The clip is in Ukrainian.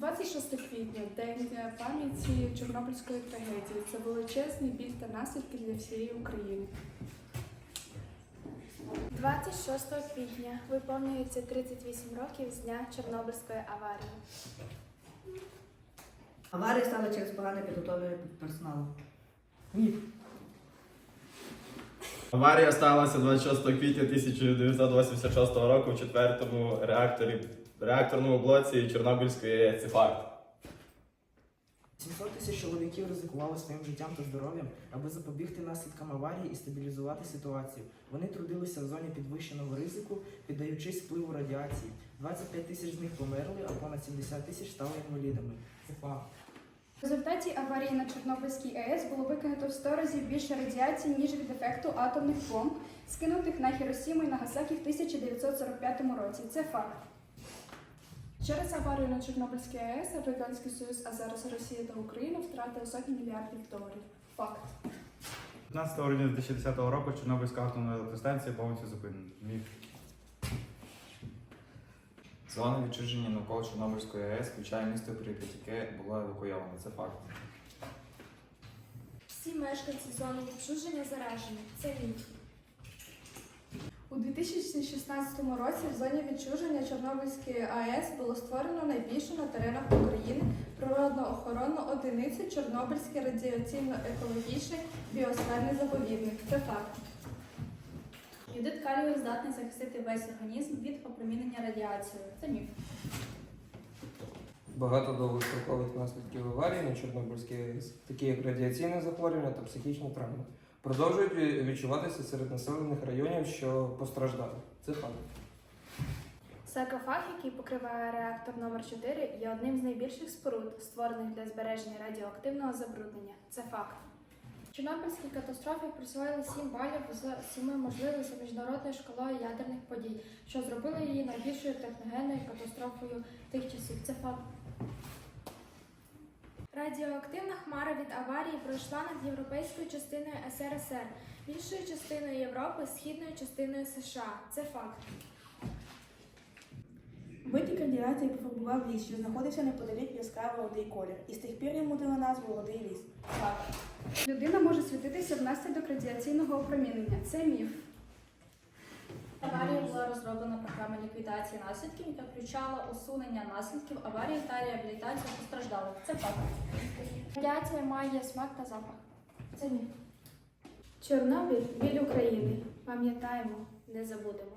26 квітня День пам'яті Чорнобильської трагедії. Це величезний біль та наслідки для всієї України. 26 квітня виповнюється 38 років з дня Чорнобильської аварії. Аварія стала через погане підготовлення персоналу. Ні. Аварія сталася 26 квітня 1986 року в четвертому реакторі, реакторному блоці Чорнобильської АЕС. Це факт. 700 тисяч чоловіків ризикували своїм життям та здоров'ям, аби запобігти наслідкам аварії і стабілізувати ситуацію. Вони трудилися в зоні підвищеного ризику, піддаючись впливу радіації. 25 тисяч з них померли, а понад 70 тисяч стали інвалідами. Це факт. В результаті аварії на Чорнобильській АЕС було викинуто в 100 разів більше радіації, ніж від ефекту атомних бомб, скинутих на Хіросіму і Нагасакі в 1945 році. Це факт. Через аварію на Чорнобильській АЕС Радянський Союз, а зараз Росія та Україна втратили сотні мільярдів доларів. Факт. 15 грудня 2010 року Чорнобильська атомна електростанція повністю зупинена. Міф. Зона відчуження навколо Чорнобильської АЕС, включає місто Прип'ять, яке було евакуйоване. Це факт. Всі мешканці зони відчуження заражені. Це міф. У 2016 році в зоні відчуження Чорнобильської АЕС було створено найбільшу на теренах України природно-охоронну одиницю Чорнобильський радіаційно-екологічний біосферний заповідник. Це факт. Йодит калію здатний захистити весь організм від опромінення радіацією. Це міф. Багато довгострокових наслідків аварії на Чорнобильській АЕС, такі як радіаційне захворювання та психічні травми, продовжують відчуватися серед населених районів, що постраждали. Це факт. Саркофаг, який покриває реактор номер 4 є одним з найбільших споруд, створених для збереження радіоактивного забруднення. Це факт. Чорнобильській катастрофі присвоїли 7 балів з 7 можливих за міжнародною шкалою ядерних подій, що зробило її найбільшою техногенною катастрофою тих часів. Це факт. Радіоактивна хмара від аварії пройшла над європейською частиною СРСР, більшою частиною Європи, східною частиною США. Це факт. Витік радіації пофарбував ліс, що знаходився неподалік яскраво рудий колір, і з тих пір йому дали назву рудий ліс. Факт. Людина може світитися внаслідок радіаційного опромінення. Це міф. Розроблена програма ліквідації наслідків, яка включала усунення наслідків аварії та реабілітацію постраждалих. Це факт. Радіація має смак та запах. Це ні. Чорнобиль біль України. Пам'ятаємо, не забудемо.